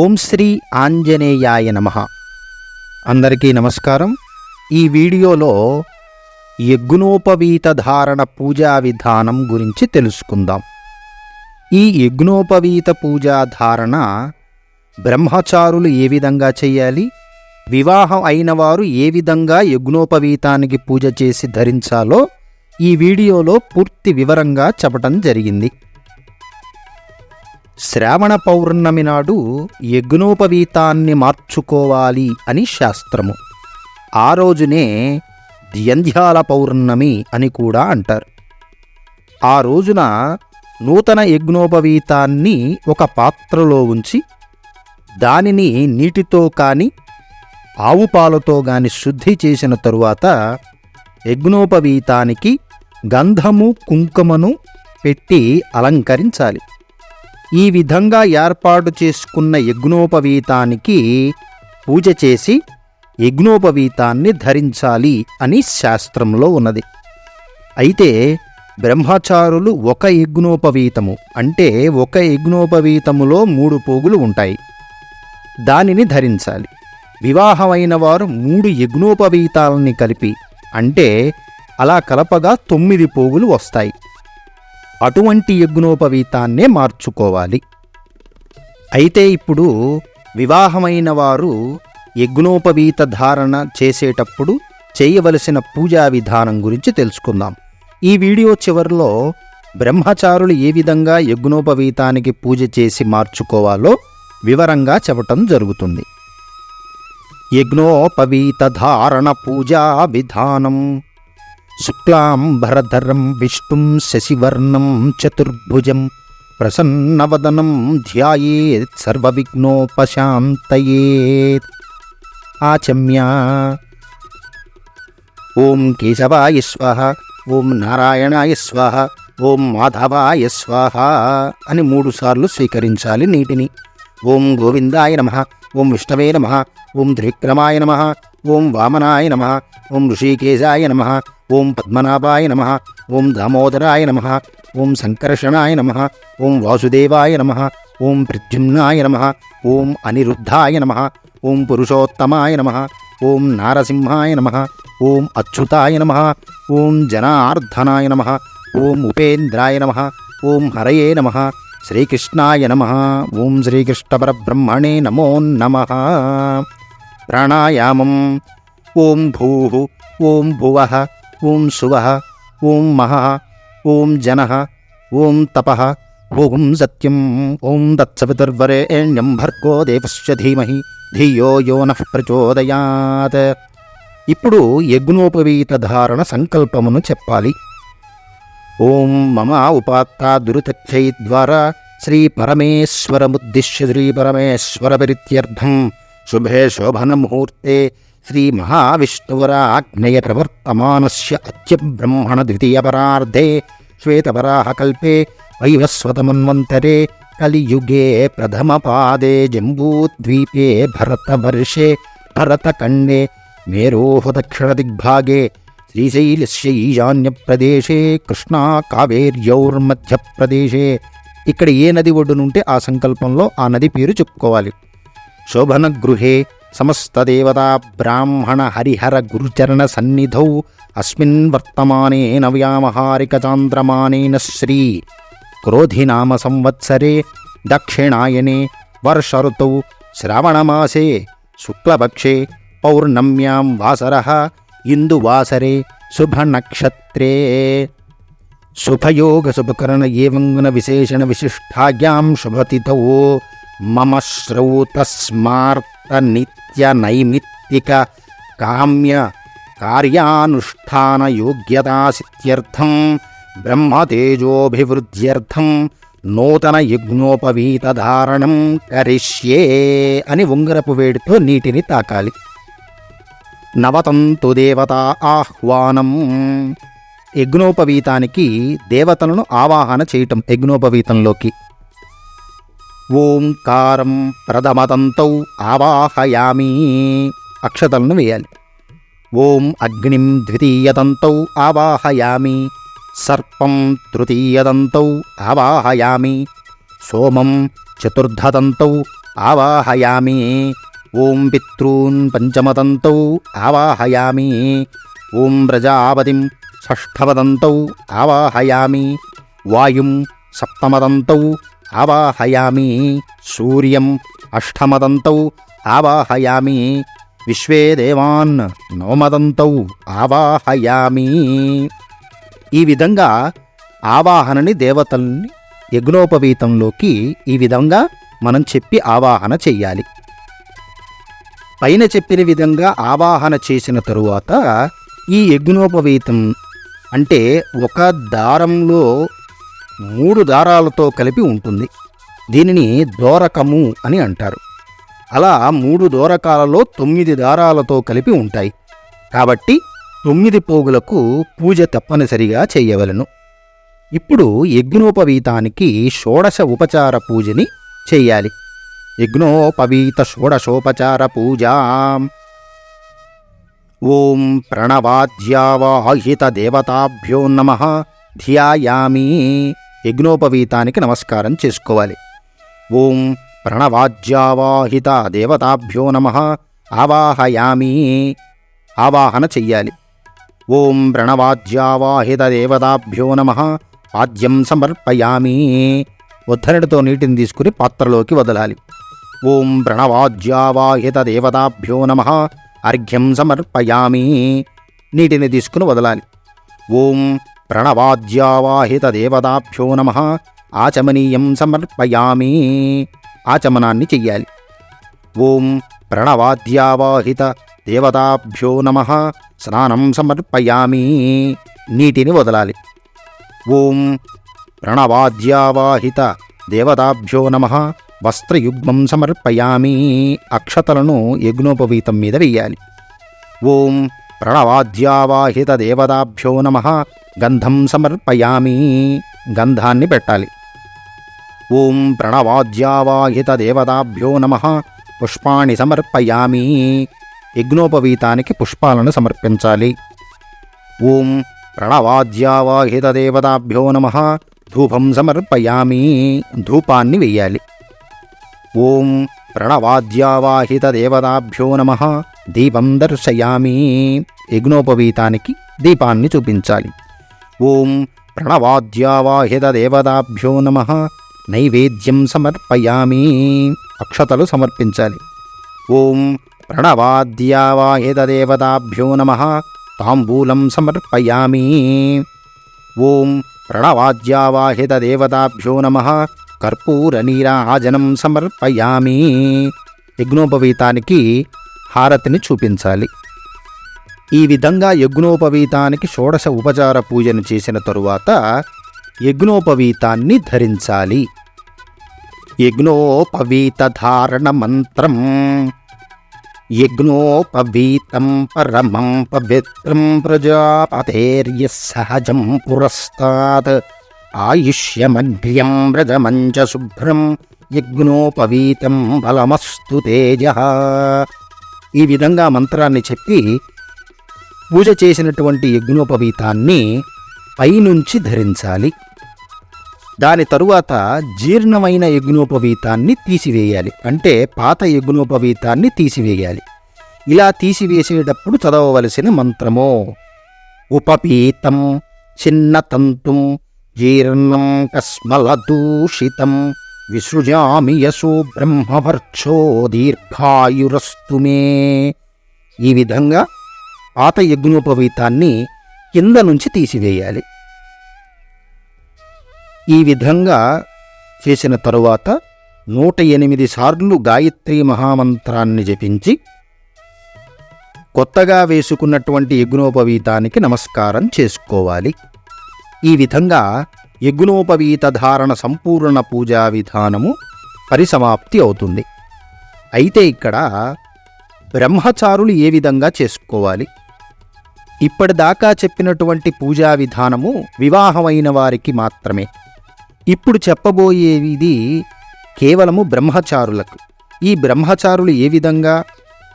ఓం శ్రీ ఆంజనేయాయ నమ. అందరికీ నమస్కారం. ఈ వీడియోలో యజ్ఞోపవీత ధారణ పూజా విధానం గురించి తెలుసుకుందాం. ఈ యజ్ఞోపవీత పూజా ధారణ బ్రహ్మచారులు ఏ విధంగా చేయాలి? వివాహం అయిన వారు ఏ విధంగా యజ్ఞోపవీతానికి పూజ చేసి ధరించాలో ఈ వీడియోలో పూర్తి వివరంగా చెప్పటం జరిగింది. శ్రావణ పౌర్ణమి నాడు యజ్ఞోపవీతాన్ని మార్చుకోవాలి అని శాస్త్రము. ఆ రోజునే ద్యంధ్యాల పౌర్ణమి అని కూడా అంటారు. ఆ రోజున నూతన యజ్ఞోపవీతాన్ని ఒక పాత్రలో ఉంచి దానిని నీటితో కాని ఆవు పాలతో గాని శుద్ధి చేసిన తరువాత యజ్ఞోపవీతానికి గంధము కుంకుమను పెట్టి అలంకరించాలి. ఈ విధంగా ఏర్పాటు చేసుకున్న యజ్ఞోపవీతానికి పూజ చేసి యజ్ఞోపవీతాన్ని ధరించాలి అని శాస్త్రంలో ఉన్నది. అయితే బ్రహ్మచారులు ఒక యజ్ఞోపవీతము అంటే ఒక యజ్ఞోపవీతములో మూడు పోగులు ఉంటాయి. దానిని ధరించాలి. వివాహమైన వారు మూడు యజ్ఞోపవీతాలని కలిపి అంటే అలా కలపగా తొమ్మిది పోగులు వస్తాయి. అటువంటి యజ్ఞోపవీతాన్నే మార్చుకోవాలి. అయితే ఇప్పుడు వివాహమైన వారు యజ్ఞోపవీత ధారణ చేసేటప్పుడు చేయవలసిన పూజా విధానం గురించి తెలుసుకుందాం. ఈ వీడియో చివరిలో బ్రహ్మచారులు ఏ విధంగా యజ్ఞోపవీతానికి పూజ చేసి మార్చుకోవాలో వివరంగా చెప్పటం జరుగుతుంది. యజ్ఞోపవీత ధారణ పూజా విధానం శుక్లాంబరధరం విష్ణుం శశివర్ణం చతుర్భుజం ప్రసన్నవదనం ధ్యాయేత్ సర్వవిఘ్నోపశాంతయేత్. ఆచమ్యా. ఓం కేశవాయ స్వాహ ఓం నారాయణాయ స్వాహ ఓం మాధవాయ స్వాహ అని మూడుసార్లు స్వీకరించాలి నీటిని. ఓం గోవిందాయ నమ ఓం విష్ణవే నమ ఓం త్రివిక్రమాయ నమ ఓం వామనాయ నమ ఓం ఋషికేశాయ నమ ఓం పద్మనాభాయ నమ ఓం దామోదరాయ నమ ఓం సంకర్షణాయ నమ ఓం వాసుదేవాయ నమ ఓం ప్రద్యుమ్నాయ నమ ఓం అనిరుద్ధాయ నమ ఓం పురుషోత్తమాయ నమ ఓం నారసింహాయ నమ ఓం అచ్యుతాయ నమ ఓం జనార్దనాయ నమ ఓం ఉపేంద్రాయ నమ ఓం హరయే నమ శ్రీకృష్ణాయ నమ ఓం శ్రీకృష్ణపరబ్రహ్మణే నమో నమ ప్రాణాయామం. ఓం భూ ఓం భువ ఓం శువ ఓం మహ ఓం జన ఓం తప ఓం సత్యం. ఓం దత్సవితుర్వరేణ్యం భర్గో దేవస్య ధీమహి ధియో యో నః ప్రచోదయాత్. ఇప్పుడు యజ్ఞోపవీత ధారణ సంకల్పమును చెప్పాలి. ఓం మమ ఉపాత్త దురితక్షై ద్వారా శ్రీ పరమేశ్వరముద్దిశ్య శ్రీ పరమేశ్వర పరిత్యర్థం. శుభే శోభన ముహూర్తే శ్రీ మహావిష్ణువరాజ్ఞయ ప్రవర్తమానస్య అత్యబ్రహ్మణ ద్వితీయపరార్ధే శ్వేతవరాహకల్పే వైవస్వతమన్వంతరే కలియుగే ప్రథమపాదే జంబూద్వీపే భరతవర్షే భరతఖండే మేరోః దక్షిణదిగ్భాగే శ్రీశైలస్య ఈశాన్యప్రదేశే కృష్ణా కావేర్యౌర్మధ్యప్రదేశే ఇక్కడ ఏ నది ఒడ్డునుంటే ఆ సంకల్పంలో ఆ నది పేరు చెప్పుకోవాలి. శోభనగృహే సమస్తదేవతా బ్రాహ్మణ హరిహర గురుచరణ సన్నిధౌ అస్మిన్ వర్తమానేన వ్యామహారిక చాంద్రమానేన శ్రీ క్రోధినామ సంవత్సరే దక్షిణాయనే వర్ష ఋతౌ శ్రావణమాసే శుక్లపక్షే పౌర్ణమ్యాం వాసర ఇందువాసరే శుభనక్షత్రే. శుభయోగ శుభకరణ ఏవంగున విశేషణ విశిష్టాయాం శుభతిథౌ మమ శ్రౌతస్మార్త నిత్య నైమిత్తిక కామ్య కార్యానుష్ఠాన యోగ్యతాసిత్యర్థం బ్రహ్మతేజోభివృద్ధ్యర్థం నూతన యజ్ఞోపవీత ధారణం కరిష్యే అని ఉంగరపు వేడితో నీటిని తాకాలి. నవతంతు దేవత ఆహ్వానం. యజ్ఞోపవీతానికి దేవతలను ఆవాహన చేయటం యజ్ఞోపవీతంలోకి. ఓంకారం ప్రథమతంతౌ ఆవాహయామి. అక్షతలను వేయాలి. ఓం అగ్నిం ద్వితీయతంతౌ ఆవాహయామి. సర్పం తృతీయదంతౌ ఆవాహయామి. సోమం చతుర్థదంతౌ ఆవాహయామి. ఓం పితॄన్ పంచమదంతౌ ఆవాహయామి. ఓం ప్రజాపతిం షష్ఠవదంతౌ ఆవాహయామి. వాయుం సప్తమదంతౌ ఆవాహయామి సూర్యం అష్టమదంతౌ ఆవాహయామి విశ్వే దేవాన్ నవమదంతౌ ఆవాహయామి. ఈ విధంగా ఆవాహనని దేవతల్ని యజ్ఞోపవీతంలోకి ఈ విధంగా మనం చెప్పి ఆవాహన చెయ్యాలి. పైన చెప్పిన విధంగా ఆవాహన చేసిన తరువాత ఈ యజ్ఞోపవీతం అంటే ఒక దారంలో మూడు దారాలతో కలిపి ఉంటుంది. దీనిని దోరకము అని అంటారు. అలా మూడు దోరకాలలో తొమ్మిది దారాలతో కలిపి ఉంటాయి. కాబట్టి తొమ్మిది పోగులకు పూజ తప్పనిసరిగా చేయవలను. ఇప్పుడు యజ్ఞోపవీతానికి షోడశ ఉపచార పూజని చెయ్యాలి యజ్ఞోపవీత షోడశోపచార పూజా. ఓం ప్రణవాద్యావాహిత దేవతాభ్యో నమ. ధ్యాయామి. యజ్ఞోపవీతానికి నమస్కారం చేసుకోవాలి. ఓం ప్రణవాజ్యావాహిత దేవతాభ్యో నమ. ఆవాహయామి. ఆవాహన చెయ్యాలి. ఓం ప్రణవాజ్యావాహిత దేవతాభ్యో నమ. పాద్యం సమర్పయామి. ఉద్ధరణితో నీటిని తీసుకుని పాత్రలోకి వదలాలి. ఓం ప్రణవాజ్యావాహిత దేవతాభ్యో నమ. అర్ఘ్యం సమర్పయామి. నీటిని తీసుకుని వదలాలి. ఓం ప్రణవాద్యావాహితదేవతాభ్యో నమ. ఆచమనీయం సమర్పయామి. ఆచమనాన్ని చెయ్యాలి. ఓం ప్రణవాద్యావాహిత దేవతాభ్యో నమ. స్నానం సమర్పయామి. నీటిని వదలాలి. ఓం ప్రణవాద్యావాహిత దేవతాభ్యో నమ. వస్త్రయుగ్మం సమర్పయామి. అక్షతలను యజ్ఞోపవీతం మీద వెయ్యాలి. ఓం ప్రణవాద్యావాహిత దేవతాభ్యో నమ. గంధం సమర్పయామి గంధాన్ని పెట్టాలి. ఓం ప్రణవాద్యావాహిత దేవతాభ్యో నమ పుష్పాణి సమర్పయామి. యజ్ఞోపవీతానికి పుష్పాలను సమర్పించాలి. ఓం ప్రణవాద్యావాహిత దేవతాభ్యో నమ ధూపం సమర్పయామి ధూపాన్ని వెయ్యాలి ఓం ప్రణవాద్యావాహిత దేవతాభ్యో నమ దీపం దర్శయామి. యజ్ఞోపవీతానికి దీపాన్ని చూపించాలి. ఓం ప్రణవాద్యావాహితదేవతాభ్యో నమ. నైవేద్యం సమర్పయామి. అక్షతలు సమర్పించాలి. ఓం ప్రణవాద్యావాహితదేవతాభ్యో నమ. తాంబూలం సమర్పయామి. ఓం ప్రణవాద్యావాహితదేవతాభ్యో నమ. కర్పూరనీరాజనం సమర్పయామి. యజ్ఞోపవీతానికి హారతిని చూపించాలి. ఈ విధంగా యజ్ఞోపవీతానికి షోడశ ఉపచార పూజను చేసిన తరువాత యజ్ఞోపవీతాన్ని ధరించాలి. యజ్ఞోపవీత ధారణ మంత్రం యజ్ఞోపవీతం పరమం పవిత్రం ప్రజాపతేర్య సహజం పురస్తాత్ ఆయుష్యమఘ్ర్యం వ్రజమంచ శుభ్రం యజ్ఞోపవీతం బలమస్తు తేజ. ఈ విధంగా మంత్రాన్ని చెప్పి పూజ చేసినటువంటి యజ్ఞోపవీతాన్ని పైనుంచి ధరించాలి. దాని తరువాత జీర్ణమైన యజ్ఞోపవీతాన్ని తీసివేయాలి. అంటే పాత యజ్ఞోపవీతాన్ని తీసివేయాలి. ఇలా తీసివేసేటప్పుడు చదవవలసిన మంత్రము ఉపపీతం చిన్నతంతుం జీర్ణం కస్మలదూషితం విసృజామి యశో బ్రహ్మవర్క్షో దీర్ఘాయురస్తు ఈ విధంగా పాత యజ్ఞోపవీతాన్ని కింద నుంచి తీసివేయాలి. ఈ విధంగా చేసిన తరువాత నూట ఎనిమిది సార్లు గాయత్రి మహామంత్రాన్ని జపించి కొత్తగా వేసుకున్నటువంటి యజ్ఞోపవీతానికి నమస్కారం చేసుకోవాలి. ఈ విధంగా యజ్ఞోపవీత ధారణ సంపూర్ణ పూజా విధానము పరిసమాప్తి అవుతుంది. అయితే ఇక్కడ బ్రహ్మచారులు ఏ విధంగా చేసుకోవాలి? ఇప్పటిదాకా చెప్పినటువంటి పూజా విధానము వివాహమైన వారికి మాత్రమే. ఇప్పుడు చెప్పబోయేది కేవలము బ్రహ్మచారులకు. ఈ బ్రహ్మచారులు ఏ విధంగా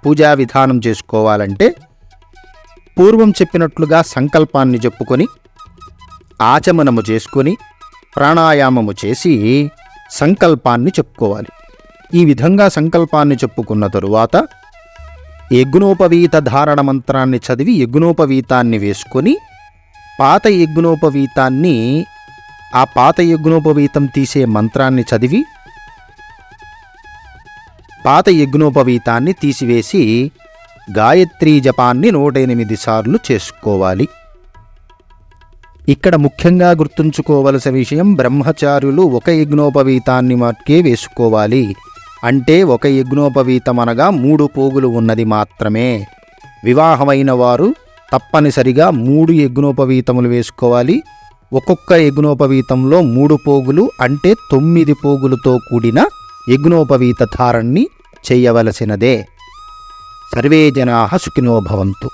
పూజా విధానం చేసుకోవాలంటే పూర్వం చెప్పినట్లుగా సంకల్పాన్ని చెప్పుకొని ఆచమనము చేసుకొని ప్రాణాయామము చేసి సంకల్పాన్ని చెప్పుకోవాలి. ఈ విధంగా సంకల్పాన్ని చెప్పుకున్న తరువాత యజ్ఞోపవీత ధారణ మంత్రాన్ని చదివి యజ్ఞోపవీతాన్ని వేసుకొని పాత యజ్ఞోపవీతాన్ని ఆ పాత యజ్ఞోపవీతం తీసే మంత్రాన్ని చదివి పాత యజ్ఞోపవీతాన్ని తీసివేసి గాయత్రీ జపాన్ని నూట ఎనిమిది సార్లు చేసుకోవాలి. ఇక్కడ ముఖ్యంగా గుర్తుంచుకోవలసిన విషయం బ్రహ్మచారులు ఒక యజ్ఞోపవీతాన్ని మట్కే వేసుకోవాలి. అంటే ఒక యజ్ఞోపవీతం అనగా మూడు పోగులు ఉన్నది మాత్రమే. వివాహమైన వారు తప్పనిసరిగా మూడు యజ్ఞోపవీతములు వేసుకోవాలి. ఒక్కొక్క యజ్ఞోపవీతంలో మూడు పోగులు అంటే తొమ్మిది పోగులతో కూడిన యజ్ఞోపవీత ధారణ్ణి చేయవలసినదే. సర్వే జనా సుఖినోభవంతు